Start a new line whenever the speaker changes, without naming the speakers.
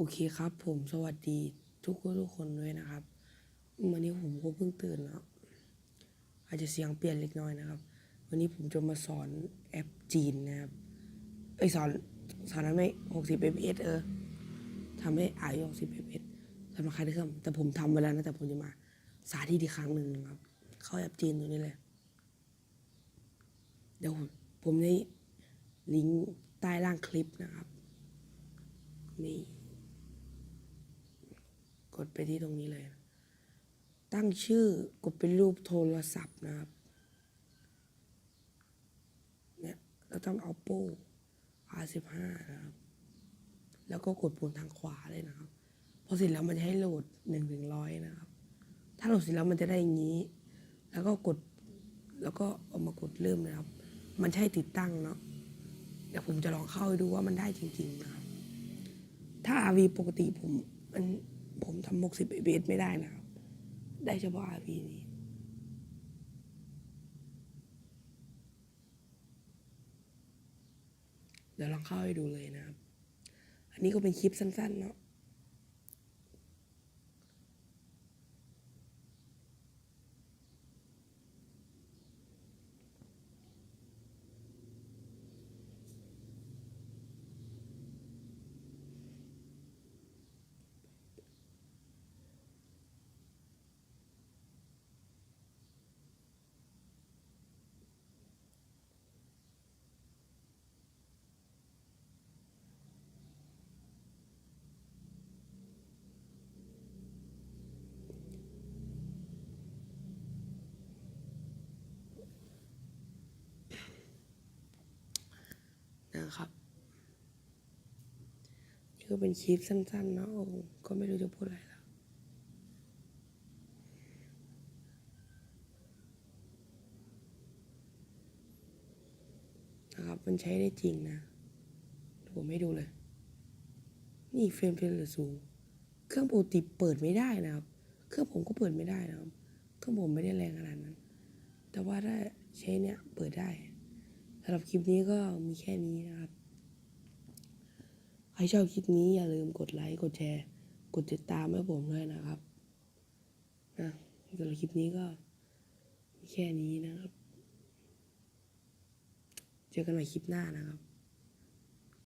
โอเคครับ ผมสวัสดีทุกคนทุกคนด้วยนะครับ วันนี้ผมก็เพิ่งตื่นแล้วอาจจะเสียงเปลี่ยนเล็กน้อยนะครับ วันนี้ผมจะมาสอนแอปจีนนะครับเอ้ยสอนสอนทำให้60 fps เออทำให้อาย60 fps สำหรับใครที่เครื่องแต่ผมทำไปแล้วนะแต่ผมจะมาสาธิตอีกครั้งหนึ่งนะครับ เข้าแอปจีนตัวนี้เลย เดี๋ยวผมผมในลิงก์ใต้ล่างคลิปนะครับนี่ กดไปที่ตรงนี้เลย ตั้งชื่อกดเป็นรูปโทรศัพท์นะครับเนี่ยเราต้อง Oppo R15 นะครับ แล้วก็กดปุ่มทางขวาเลยนะครับพอเสร็จแล้วมันจะให้โหลดหนึ่งถึงร้อยนะครับ ถ้าโหลดเสร็จแล้วมันจะได้อย่างนี้ แล้วก็กด แล้วก็เอามากดเริ่มนะครับ มันใช่ติดตั้งเนาะ เดี๋ยวผมจะลองเข้าดูว่ามันได้จริง ๆ นะครับ ถ้า RV ปกติผมมัน ผมทำ60 fps ไม่ได้นะครับ ได้เฉพาะ RV นี้เดี๋ยวลองเข้าให้ดูเลยนะครับ อันนี้ก็เป็นคลิปสั้นๆเนาะ นะครับ นี่ก็เป็นคลิปสั้นๆเนาะก็ไม่รู้จะพูดอะไรแล้วนะครับ มันใช้ได้จริงนะผมให้ดูเลย นี่เฟรมเป็นเหลือสูงเครื่องปกติเปิดไม่ได้นะครับ เครื่องผมก็เปิดไม่ได้นะครับ เครื่องผมไม่ได้แรงขนาดนั้น แต่ว่าถ้าใช้เนี่ยเปิดได้ำหรับคลิปนี้ก็มีแค่นี้นะครับ ใครชอบคลิปนี้อย่าลืมกดไลค์กดแชร์ กดติดตามให้ผมด้วยนะครับนะสำหรับคลิปนี้ก็มีแค่นี้นะครับ เจอกันใหม่คลิปหน้านะครับ